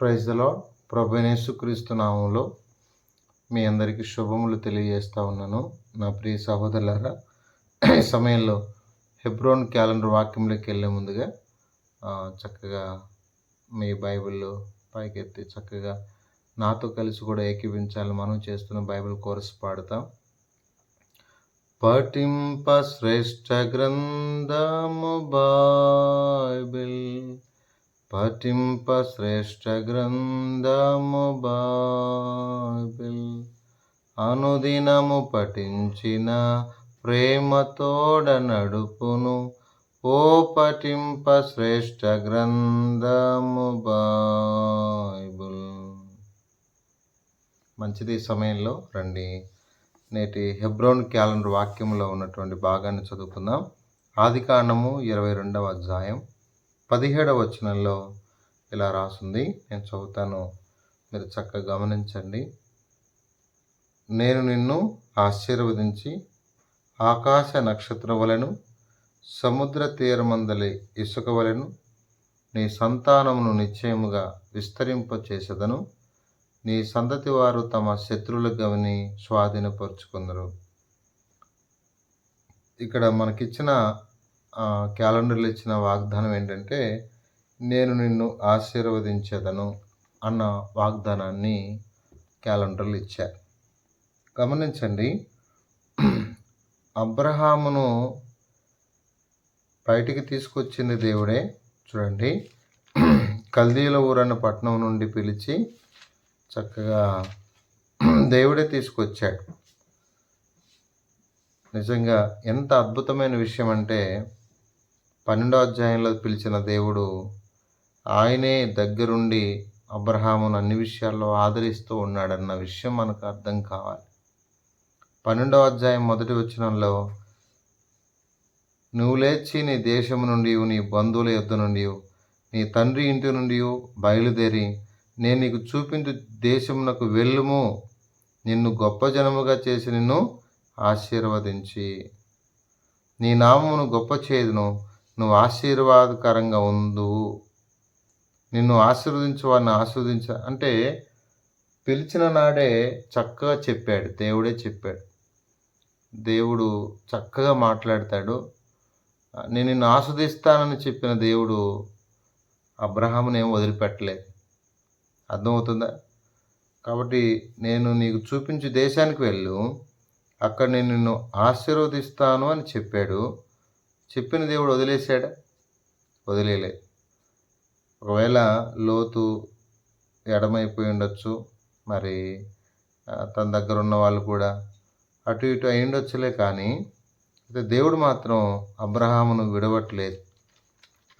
ప్రైజ్లో ప్రభునేసుక్రీస్తునామంలో మీ అందరికీ శుభములు తెలియజేస్తూ ఉన్నాను. నా ప్రియ సహోదరులారా ఈ సమయంలో హెబ్రోన్ క్యాలెండర్ వాక్యంలోకి వెళ్ళే ముందుగా చక్కగా మీ బైబిల్లో పైకెత్తి చక్కగా నాతో కలిసి కూడా ఏకీవించాలని మనం చేస్తున్న బైబిల్ కోర్స్ పాడతాం. పఠింప శ్రేష్ట గ్రంథము బైబిల్. పఠింప శ్రేష్ఠ గ్రంథము బాబిల్ అనుదినము పఠించిన ప్రేమతోడ నడుపును ఓ పఠింప శ్రేష్ఠ గ్రంథము బైబిల్ మంచిది సమయంలో రండి. నేటి హెబ్రోన్ క్యాలెండర్ వాక్యంలో ఉన్నటువంటి భాగాన్ని చదువుకుందాం. ఆది కాండము ఇరవై రెండవ అధ్యాయం. పదిహేడవ వచనంలో ఇలా రాసుంది. నేను చదువుతాను. మీరు చక్కగా గమనించండి. నేను నిన్ను ఆశీర్వదించి ఆకాశ నక్షత్రం వలెను సముద్ర తీరమందలి ఇసుక వలెను నీ సంతానమును నిశ్చయముగా విస్తరింపచేసెదను. నీ సంతతి వారు తమ శత్రువుల గవిని స్వాధీనపరుచుకుందరు. ఇక్కడ మనకిచ్చిన క్యాలెండర్లో ఇచ్చిన వాగ్దానం ఏంటంటే నేను నిన్ను ఆశీర్వదించేదను అన్న వాగ్దానాన్ని క్యాలెండర్లు ఇచ్చారు గమనించండి అబ్రహామును బయటికి తీసుకొచ్చింది దేవుడే చూడండి కల్దీల ఊరన్న పట్టణం నుండి పిలిచి చక్కగా దేవుడే తీసుకొచ్చాడు. నిజంగా ఎంత అద్భుతమైన విషయం అంటే పన్నెండో అధ్యాయంలో పిలిచిన దేవుడు ఆయనే దగ్గరుండి అబ్రహామును అన్ని విషయాల్లో ఆదరిస్తూ ఉన్నాడన్న విషయం మనకు అర్థం కావాలి. పన్నెండవ అధ్యాయం మొదటి వచనంలో నువ్వు లేచి నీ దేశం నుండి నీ బంధువుల యొద్ద నుండి నీ తండ్రి ఇంటి నుండి బయలుదేరి నేను నీకు చూపించు దేశమునకు వెళ్ళుము. నిన్ను గొప్ప జనముగా చేసి నిన్ను ఆశీర్వదించి. నీ నామమును గొప్ప చేదును నువ్వు ఆశీర్వాదకరంగా ఉండు. నిన్ను ఆశీర్వదించు వారిని ఆశీర్వదించ. అంటే పిలిచిన నాడే చక్కగా చెప్పాడు. దేవుడే చెప్పాడు. దేవుడు చక్కగా మాట్లాడతాడు. నేను నిన్ను ఆస్వాదిస్తానని చెప్పిన దేవుడు అబ్రహాముని ఏం వదిలిపెట్టలేదు. అర్థమవుతుందా? కాబట్టి నేను నీకు చూపించు దేశానికి వెళ్ళు. అక్కడ నేను నిన్ను ఆశీర్వదిస్తాను అని చెప్పాడు. చెప్పిన దేవుడు వదిలేశాడా? వదిలేలే. ఒకవేళ లోతు ఎడమైపోయి ఉండొచ్చు మరి తన దగ్గర ఉన్న వాళ్ళు కూడా అటు ఇటు అయి ఉండొచ్చులే కానీ అయితే దేవుడు మాత్రం అబ్రహామును విడవట్లేదు.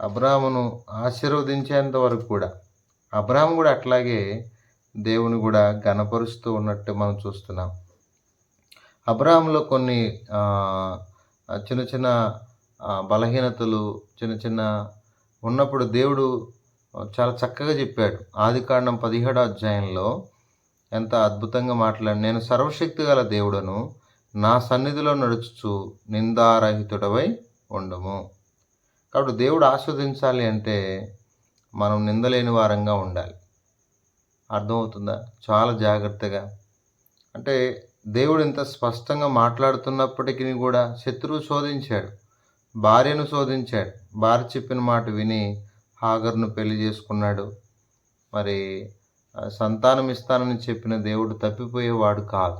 అబ్రహామును ఆశీర్వదించేంత వరకు కూడా అబ్రహాం కూడా అట్లాగే దేవుని కూడా గణపరుస్తూ ఉన్నట్టు మనం చూస్తున్నాం. అబ్రాహంలో కొన్ని చిన్న చిన్న బలహీనతలు చిన్న చిన్న ఉన్నప్పుడు దేవుడు చాలా చక్కగా చెప్పాడు. ఆది కాండం పదిహేడో అధ్యాయంలో ఎంత అద్భుతంగా మాట్లాడు నేను సర్వశక్తి గల దేవుడను నా సన్నిధిలో నడుచుచు నిందారహితుడవై ఉండము. కాబట్టి దేవుడు ఆస్వాదించాలి అంటే మనం నిందలేని వారంగా ఉండాలి. అర్థమవుతుందా? చాలా జాగ్రత్తగా. అంటే దేవుడు ఇంత స్పష్టంగా మాట్లాడుతున్నప్పటికీ కూడా శత్రువు శోధించాడు. భార్యను శోధించాడు. భార్య చెప్పిన మాట విని హాగర్ను పెళ్ళి చేసుకున్నాడు. మరి సంతానం ఇస్తానని చెప్పిన దేవుడు తప్పిపోయేవాడు కాదు.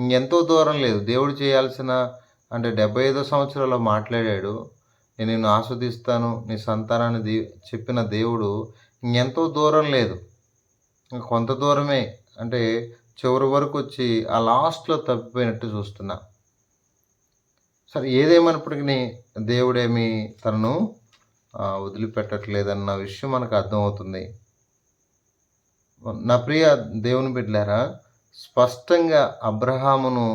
ఎంతో దూరం లేదు. దేవుడు చేయాల్సిన అంటే డెబ్బై ఐదో సంవత్సరాల్లో మాట్లాడాడు. నేను నిన్ను ఆస్వాదిస్తాను. నీ సంతానాన్ని దీ చెప్పిన దేవుడు ఇంకెంతో దూరం లేదు. కొంత దూరమే. అంటే చివరి వరకు వచ్చి ఆ లాస్ట్లో తప్పిపోయినట్టు చూస్తున్నా. సరే ఏదేమైనప్పటికీ దేవుడేమి తనను వదిలిపెట్టట్లేదన్న విషయం మనకు అర్థమవుతుంది. నా ప్రియ దేవుని బిడ్డారా స్పష్టంగా అబ్రహామును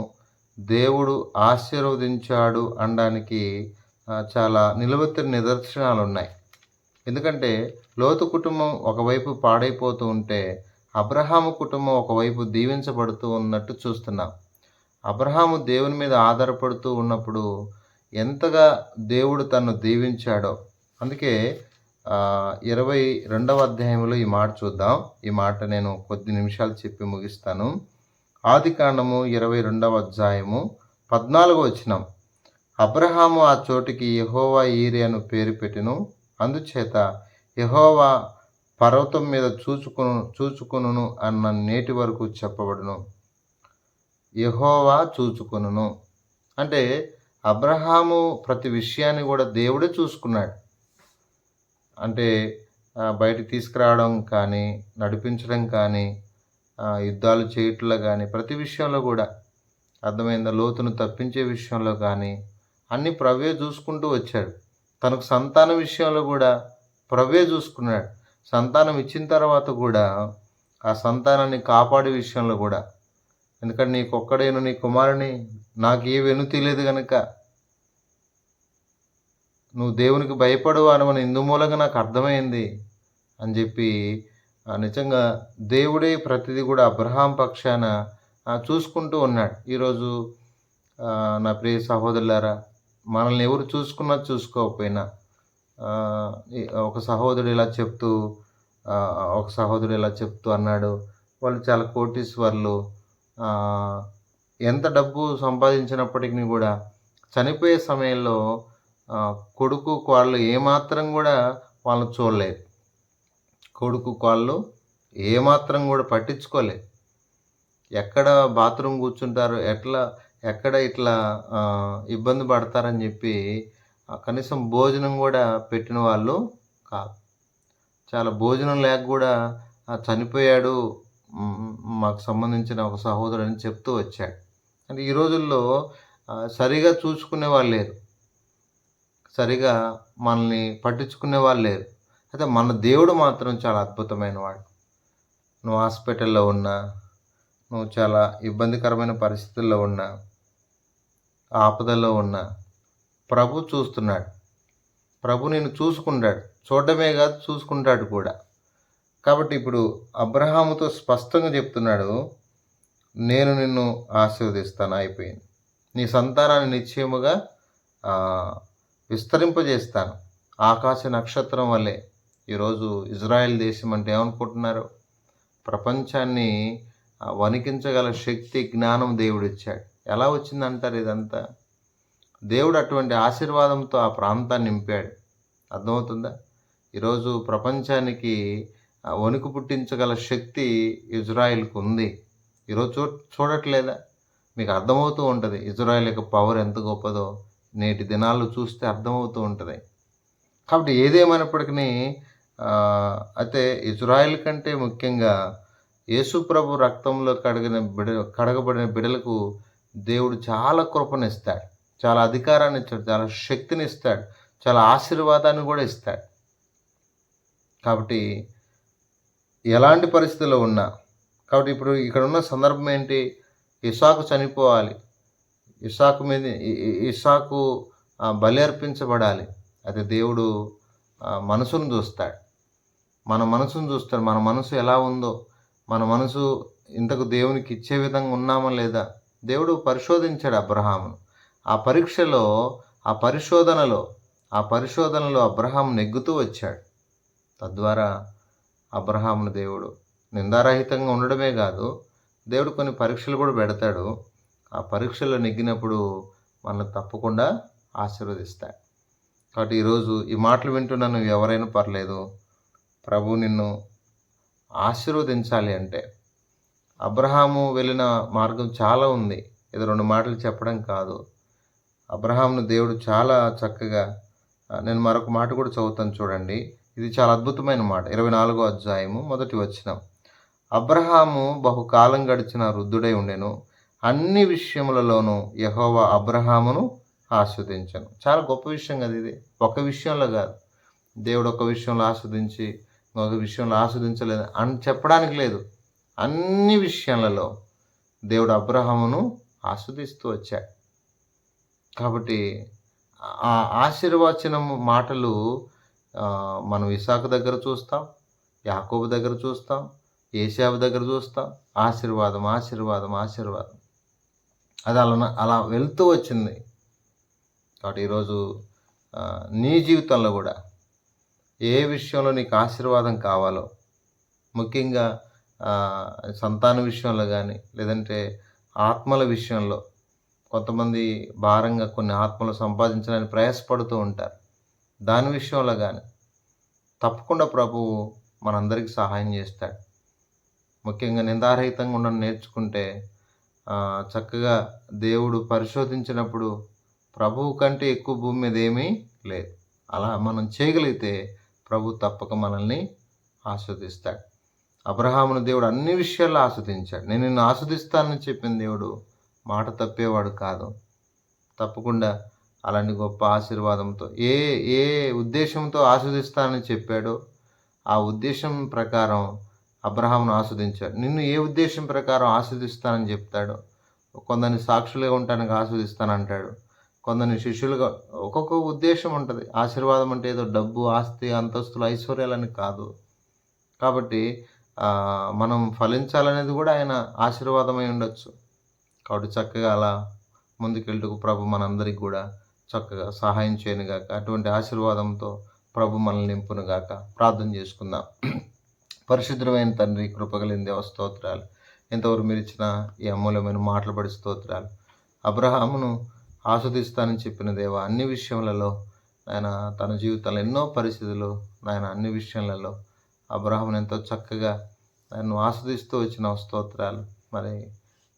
దేవుడు ఆశీర్వదించాడు అనడానికి చాలా నిలవెత్తిన నిదర్శనాలు ఉన్నాయి ఎందుకంటే లోతు కుటుంబం ఒకవైపు పాడైపోతూ ఉంటే అబ్రహాము కుటుంబం ఒకవైపు దీవించబడుతూ ఉన్నట్టు చూస్తున్నాం. అబ్రహాము దేవుని మీద ఆధారపడుతూ ఉన్నప్పుడు ఎంతగా దేవుడు తను దీవించాడో. అందుకే ఇరవై రెండవ అధ్యాయంలో ఈ మాట చూద్దాం. ఈ మాట నేను కొద్ది నిమిషాలు చెప్పి ముగిస్తాను. ఆది కాండము ఇరవై రెండవ అధ్యాయము పద్నాలుగో వచ్చినాం అబ్రహాము ఆ చోటికి యహోవా ఈరి అను పేరు పెట్టిను. అందుచేత యహోవా పర్వతం మీద చూచుకును చూచుకును అన్న నేటి వరకు చెప్పబడును. యహోవా చూచుకును అంటే అబ్రహాము ప్రతి విషయాన్ని కూడా దేవుడే చూసుకున్నాడు. అంటే బయట తీసుకురావడం కానీ నడిపించడం కానీ యుద్ధాలు చేయట్లో కానీ ప్రతి విషయంలో కూడా అర్థమైందా? లోతును తప్పించే విషయంలో కానీ అన్ని ప్రవే చూసుకుంటూ వచ్చాడు. తనకు సంతానం విషయంలో కూడా ప్రవే చూసుకున్నాడు. సంతానం ఇచ్చిన తర్వాత కూడా ఆ సంతానాన్ని కాపాడే విషయంలో కూడా ఎందుకంటే నీకు ఒక్కడేను నీ కుమారుని నాకు ఏ వెనుతి లేదు కనుక నువ్వు దేవునికి భయపడు అని మన ఇందు మూలంగా నాకు అర్థమైంది అని చెప్పి నిజంగా దేవుడే ప్రతిదీ కూడా అబ్రహాం పక్షాన చూసుకుంటూ ఉన్నాడు. ఈరోజు నా ప్రియ సహోదరులారా మనల్ని ఎవరు చూసుకున్నా చూసుకోకపోయినా ఒక సహోదరుడు ఇలా చెప్తూ ఒక సహోదరుడు ఇలా చెప్తూ అన్నాడు. వాళ్ళు చాలా కోటీశ్వర్లు. ఎంత డబ్బు సంపాదించినప్పటికీ కూడా చనిపోయే సమయంలో కొడుకు కోళ్ళు ఏమాత్రం కూడా వాళ్ళని చూడలేదు. కొడుకు కోళ్ళు ఏమాత్రం కూడా పట్టించుకోలేదు. ఎక్కడ బాత్రూమ్ కూర్చుంటారు ఎట్లా ఎక్కడ ఇట్లా ఇబ్బంది పడతారని చెప్పి కనీసం భోజనం కూడా పెట్టిన వాళ్ళు కాదు. చాలా భోజనం లేక కూడా చనిపోయాడు మాకు సంబంధించిన ఒక సహోదరుడు అని చెప్తూ వచ్చాడు. అంటే ఈ రోజుల్లో సరిగా చూసుకునే వాళ్ళు లేరు. సరిగా మనల్ని పట్టించుకునే వాళ్ళు లేరు. అయితే మన దేవుడు మాత్రం చాలా అద్భుతమైన వాడు. నువ్వు హాస్పిటల్లో ఉన్నా నువ్వు చాలా ఇబ్బందికరమైన పరిస్థితుల్లో ఉన్నా ఆపదల్లో ఉన్నా ప్రభు చూస్తున్నాడు. ప్రభు నేను చూసుకుంటాడు. చూడడమే కాదు చూసుకుంటాడు కూడా. కాబట్టి ఇప్పుడు అబ్రహాముతో స్పష్టంగా చెప్తున్నాడు నేను నిన్ను ఆశీర్వదిస్తాను అయిపోయింది. నీ సంతానాన్ని నిశ్చయముగా విస్తరింపజేస్తాను. ఆకాశ నక్షత్రం వల్లే. ఈరోజు ఇజ్రాయెల్ దేశం అంటే ఏమనుకుంటున్నారు? ప్రపంచాన్ని వణికించగల శక్తి జ్ఞానం దేవుడిచ్చాడు. ఎలా వచ్చిందంటారు ఇదంతా? దేవుడు అటువంటి ఆశీర్వాదంతో ఆ ప్రాంతాన్ని నింపాడు. అర్థమవుతుందా? ఈరోజు ప్రపంచానికి వణుకు పుట్టించగల శక్తి ఇజ్రాయెల్కు ఉంది ఈరోజు చూ చూడట్లేదా? మీకు అర్థమవుతూ ఉంటుంది ఇజ్రాయెల్ యొక్క పవర్ ఎంత గొప్పదో. నేటి దినాల్లో చూస్తే అర్థమవుతూ ఉంటుంది. కాబట్టి ఏదేమైనప్పటికీ అయితే ఇజ్రాయెల్ కంటే ముఖ్యంగా యేసు ప్రభు రక్తంలో కడిగిన బిడ కడగబడిన బిడలకు దేవుడు చాలా కృపనిస్తాడు. చాలా అధికారాన్ని ఇస్తాడు చాలా శక్తిని ఇస్తాడు చాలా ఆశీర్వాదాన్ని కూడా ఇస్తాడు. కాబట్టి ఎలాంటి పరిస్థితుల్లో ఉన్నా. కాబట్టి ఇప్పుడు ఇక్కడ ఉన్న సందర్భం ఏంటి? ఇసాకు చనిపోవాలి. ఇసాకు మీద ఇసాకు బలి అర్పించబడాలి అయితే దేవుడు మనసును చూస్తాడు. మన మనసును చూస్తాడు. మన మనసు ఎలా ఉందో మన మనసు ఇంతకు దేవునికి ఇచ్చే విధంగా ఉన్నామా లేదా? దేవుడు పరిశోధించాడు అబ్రహామును. ఆ పరీక్షలో ఆ పరిశోధనలో ఆ పరిశోధనలో అబ్రహాం నెగ్గుతూ వచ్చాడు. తద్వారా అబ్రహామును దేవుడు. నిందారహితంగా ఉండడమే కాదు దేవుడు కొన్ని పరీక్షలు కూడా పెడతాడు. ఆ పరీక్షల్లో నెగ్గినప్పుడు మనల్ని తప్పకుండా ఆశీర్వదిస్తాడు. కాబట్టి ఈరోజు ఈ మాటలు వింటున్న నువ్వు ఎవరైనా పర్లేదు ప్రభు నిన్ను ఆశీర్వదించాలి అంటే. అబ్రహాము వెళ్ళిన మార్గం చాలా ఉంది. ఇది రెండు మాటలు చెప్పడం కాదు. అబ్రహాంను దేవుడు చాలా చక్కగా నేను మరొక మాట కూడా చదువుతాను చూడండి. ఇది చాలా అద్భుతమైన మాట ఇరవై నాలుగో అధ్యాయము మొదటి వచనం. అబ్రహాము బహుకాలం గడిచిన వృద్ధుడై ఉండెను. అన్ని విషయములలోనూ యహోవా అబ్రహామును ఆస్వాదించను. చాలా గొప్ప విషయం కదా ఇది. ఒక విషయంలో కాదు. దేవుడు ఒక విషయంలో ఆస్వాదించి ఇంకొక విషయంలో ఆస్వాదించలేదు అని చెప్పడానికి లేదు. అన్ని విషయాలలో దేవుడు అబ్రహామును ఆస్వాదిస్తూ వచ్చాడు. కాబట్టి ఆ ఆశీర్వచనం మాటలు మనం ఇసాకు దగ్గర చూస్తాం యాకోబు దగ్గర చూస్తాం ఏషాబు దగ్గర చూస్తాం. ఆశీర్వాదం ఆశీర్వాదం ఆశీర్వాదం. అది అలా అలా వెళ్తూ వచ్చింది. కాబట్టి ఈరోజు నీ జీవితంలో కూడా ఏ విషయంలో నీకు ఆశీర్వాదం కావాలో ముఖ్యంగా సంతాన విషయంలో కానీ లేదంటే ఆత్మల విషయంలో కొంతమంది భారంగా కొన్ని ఆత్మలు సంపాదించడానికి ప్రయాసపడుతూ ఉంటారు. దాని విషయంలో కానీ తప్పకుండా ప్రభువు మనందరికీ సహాయం చేస్తాడు. ముఖ్యంగా నిందారహితంగా ఉండడం నేర్చుకుంటే చక్కగా దేవుడు పరిశోధించినప్పుడు ప్రభువు కంటే ఎక్కువ భూమి మీద ఏమీ లేదు. అలా మనం చేయగలిగితే ప్రభు తప్పక మనల్ని ఆస్వాదిస్తాడు. అబ్రహామును దేవుడు అన్ని విషయాల్లో ఆస్వాదించాడు. నేను నిన్ను ఆస్వాదిస్తానని చెప్పిన దేవుడు మాట తప్పేవాడు కాదు. తప్పకుండా అలాంటి గొప్ప ఆశీర్వాదంతో ఏ ఏ ఉద్దేశంతో ఆస్వాదిస్తానని చెప్పాడో ఆ ఉద్దేశం ప్రకారం అబ్రహాంను ఆస్వాదించాడు. నిన్ను ఏ ఉద్దేశం ప్రకారం ఆస్వాదిస్తానని చెప్తాడో కొందరిని సాక్షులుగా ఉండటానికి ఆస్వాదిస్తానంటాడు. కొందరిని శిష్యులుగా ఒక్కొక్క ఉద్దేశం ఉంటుంది. ఆశీర్వాదం అంటే ఏదో డబ్బు ఆస్తి అంతస్తులు ఐశ్వర్యాలని కాదు. కాబట్టి మనం ఫలించాలనేది కూడా ఆయన ఆశీర్వాదమై ఉండొచ్చు. కాబట్టి చక్కగా అలా ముందుకెళ్ళుకు ప్రభు మనందరికి కూడా చక్కగా సహాయం చేయనుగాక అటువంటి ఆశీర్వాదంతో ప్రభు మనల్ని నింపునుగాక ప్రార్థన చేసుకుందాం. పరిశుద్ధమైన తండ్రి కృపగలిగిన దేవ స్తోత్రాలు. ఎంతవరకు మీరు ఇచ్చిన ఈ అమూల్యమైన మాటలు పడి స్తోత్రాలు. అబ్రహామును ఆస్వాదిస్తానని చెప్పిన దేవ అన్ని విషయములలో ఆయన తన జీవితంలో ఎన్నో పరిస్థితులు నాయన అన్ని విషయాలలో అబ్రహామును ఎంతో చక్కగా నన్ను ఆస్వాదిస్తూ వచ్చిన స్తోత్రాలు. మరి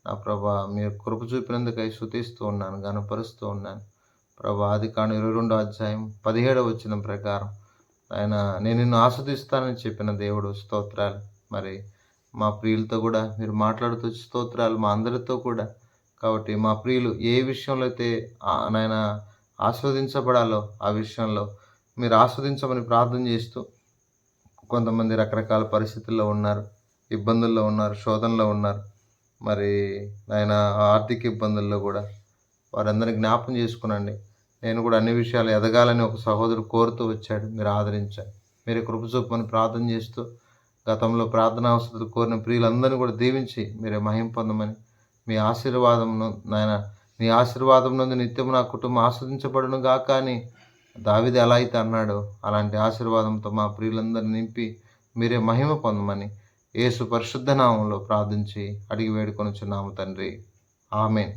నా ప్రభా మీరు కృప చూపినందుకై శుతిస్తూ ఉన్నాను గనపరుస్తూ ఉన్నాను. ప్రభా ఆది కాను ఇరవై రెండో అధ్యాయం పదిహేడవ వచ్చిన ప్రకారం. ఆయన నేను నిన్ను ఆస్వాదిస్తానని చెప్పిన దేవుడు స్తోత్రాలు. మరి మా ప్రియులతో కూడా మీరు మాట్లాడుతూ స్తోత్రాలు మా అందరితో కూడా. కాబట్టి మా ప్రియులు ఏ విషయంలో అయితే నాయన ఆస్వాదించబడాలో ఆ విషయంలో మీరు ఆస్వాదించమని ప్రార్థన చేస్తూ కొంతమంది రకరకాల పరిస్థితుల్లో ఉన్నారు ఇబ్బందుల్లో ఉన్నారు శోధనలో ఉన్నారు. మరి ఆయన ఆర్థిక ఇబ్బందుల్లో కూడా వారందరినీ జ్ఞాపం చేసుకునండి. నేను కూడా అన్ని విషయాలు ఎదగాలని ఒక సహోదరు కోరుతూ వచ్చాడు. మీరు ఆదరించారు మీరు కృప చూపమని ప్రార్థన చేస్తూ గతంలో ప్రార్థనా అవసరాలు కోరిన ప్రియులందరినీ కూడా దీవించి మీరే మహిం పొందమని మీ ఆశీర్వాదమును నాయన మీ ఆశీర్వాదం నుండి నిత్యం నా కుటుంబం ఆస్వాదించబడును గాక అని దావిది ఎలా అయితే అన్నాడో అలాంటి ఆశీర్వాదంతో మా ప్రియులందరినీ నింపి మీరే మహిమ పొందమని యేసు పరిశుద్ధ నామంలో ప్రార్థించి అడిగి వేడుకొని వేడుకొనుచున్నాము తండ్రి. ఆమెన్.